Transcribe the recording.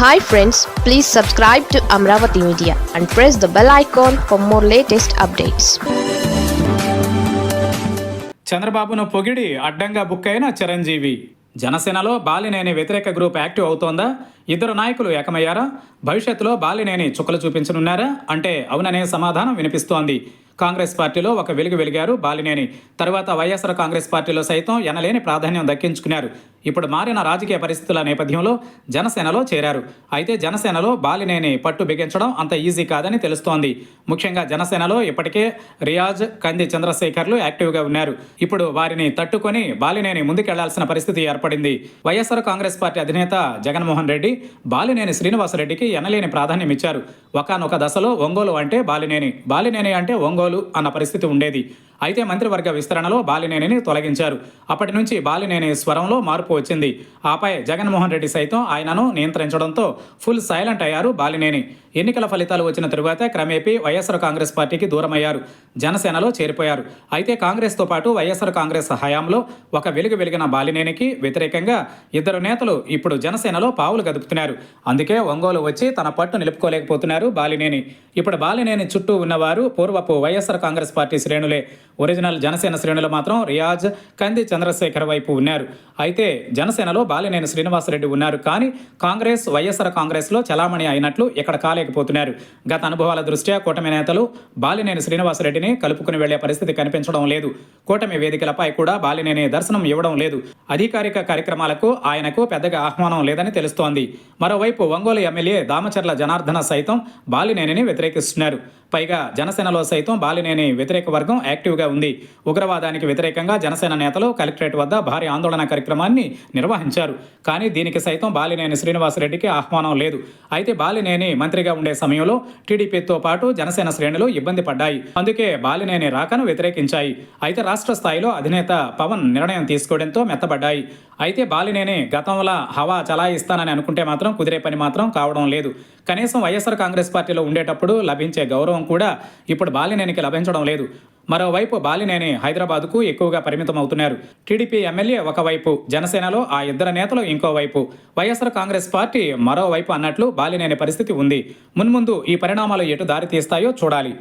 Hi friends please subscribe to Amaravati media and press the bell icon for more latest updates చంద్రబాబును పొగిడి అడ్డంగా book అయిన చిరంజీవి. జనసేనలో బాలినేని వ్యతిరేక గ్రూప్ యాక్టివ్ అవుతోందా? ఇద్దరు నాయకులు ఏకమయ్యారా? భవిష్యత్తులో బాలినేని చుక్కలు చూపించనున్నారా? అంటే అవుననే సమాధానం వినిపిస్తోంది. కాంగ్రెస్ పార్టీలో ఒక వెలుగు వెలిగారు బాలినేని. తర్వాత వైఎస్ఆర్ కాంగ్రెస్ పార్టీలో సైతం ఎనలేని ప్రాధాన్యం దక్కించుకున్నారు. ఇప్పుడు మారిన రాజకీయ పరిస్థితుల నేపథ్యంలో జనసేనలో చేరారు. అయితే జనసేనలో బాలినేని పట్టు బిగించడం అంత ఈజీ కాదని తెలుస్తోంది. ముఖ్యంగా జనసేనలో ఇప్పటికే రియాజ్ కంది చంద్రశేఖర్లు యాక్టివ్గా ఉన్నారు. ఇప్పుడు వారిని తట్టుకొని బాలినేని ముందుకెళ్ళాల్సిన పరిస్థితి ఏర్పడింది. వైఎస్ఆర్ కాంగ్రెస్ పార్టీ అధినేత జగన్మోహన్ రెడ్డి బాలినేని శ్రీనివాసరెడ్డికి ఎనలేని ప్రాధాన్యం ఇచ్చారు ఒకనొక దశలో ఒంగోలు అంటే బాలినేని బాలినేని అంటే ఒంగోలు అన్న పరిస్థితి ఉండేది. అయితే మంత్రివర్గ విస్తరణలో బాలినేనిని తొలగించారు. అప్పటి నుంచి బాలినేని స్వరంలో మార్పు వచ్చింది. ఆపై జగన్మోహన్ రెడ్డి సైతం ఆయనను నియంత్రించడంతో ఫుల్ సైలెంట్ అయ్యారు బాలినేని. ఎన్నికల ఫలితాలు వచ్చిన తరువాత క్రమేపీ వైఎస్ఆర్ కాంగ్రెస్ పార్టీకి దూరమయ్యారు. జనసేనలో చేరిపోయారు. అయితే కాంగ్రెస్తో పాటు వైఎస్ఆర్ కాంగ్రెస్ హయాంలో ఒక వెలుగు వెలిగిన బాలినేనికి వ్యతిరేకంగా ఇద్దరు నేతలు ఇప్పుడు జనసేనలో పావులు గదుపుతున్నారు. అందుకే ఒంగోలు వచ్చి తన పట్టు నిలుపుకోలేకపోతున్నారు బాలినేని. ఇప్పుడు బాలినేని చుట్టూ ఉన్నవారు పూర్వపు వైఎస్ఆర్ కాంగ్రెస్ పార్టీ శ్రేణులే. ఒరిజినల్ జనసేన శ్రేణులు మాత్రం రియాజ్ కంది చంద్రశేఖర్ వైపు ఉన్నారు. అయితే జనసేనలో బాలినేని శ్రీనివాసరెడ్డి ఉన్నారు. కానీ కాంగ్రెస్ వైఎస్ఆర్ కాంగ్రెస్లో చలామణి అయినట్లు ఇక్కడ కాలేకపోతున్నారు. గత అనుభవాల దృష్ట్యా కూటమి నేతలు బాలినేని శ్రీనివాసరెడ్డిని కలుపుకుని వెళ్ళే పరిస్థితి కనిపించడం లేదు. కూటమి వేదికలపై కూడా బాలినేని దర్శనం ఇవ్వడం లేదు. అధికారిక కార్యక్రమాలకు ఆయనకు పెద్దగా ఆహ్వానం లేదని తెలుస్తోంది. మరోవైపు ఒంగోలు ఎమ్మెల్యే దామచర్ల జనార్దన సైతం బాలినేనిని వ్యతిరేకిస్తున్నారు. పైగా జనసేనలో సైతం బాలినేని వ్యతిరేక వర్గం యాక్టివ్గా ఉంది. ఉగ్రవాదానికి వ్యతిరేకంగా జనసేన నేతలు కలెక్టరేట్ వద్ద భారీ ఆందోళన కార్యక్రమాన్ని నిర్వహించారు. కానీ దీనికి సైతం బాలినేని శ్రీనివాసరెడ్డికి ఆహ్వానం లేదు. అయితే బాలినేని మంత్రిగా ఉండే సమయంలో టీడీపీతో పాటు జనసేన శ్రేణులు ఇబ్బంది పడ్డాయి. అందుకే బాలినేని రాకను వ్యతిరేకించాయి. అయితే రాష్ట్ర స్థాయిలో అధినేత పవన్ నిర్ణయం తీసుకోవడంతో మెత్తబడ్డాయి. అయితే బాలినేని గతంలో హవా చలాయిస్తానని అనుకుంటే మాత్రం కుదిరే పని మాత్రం కావడం లేదు. కనీసం వైఎస్ఆర్ కాంగ్రెస్ పార్టీలో ఉండేటప్పుడు లభించే గౌరవం కూడా ఇప్పుడు బాలినేనికి లభించడం లేదు. మరోవైపు బాలినేని హైదరాబాద్కు ఎక్కువగా పరిమితం అవుతున్నారు టీడీపీ ఎమ్మెల్యే ఒకవైపు జనసేనలో ఆ ఇద్దరు నేతలు ఇంకోవైపు. వైఎస్ఆర్ కాంగ్రెస్ పార్టీ మరోవైపు అన్నట్లు బాలినేని పరిస్థితి ఉంది. మున్ముందు ఈ పరిణామాలు ఎటు దారితీస్తాయో చూడాలి.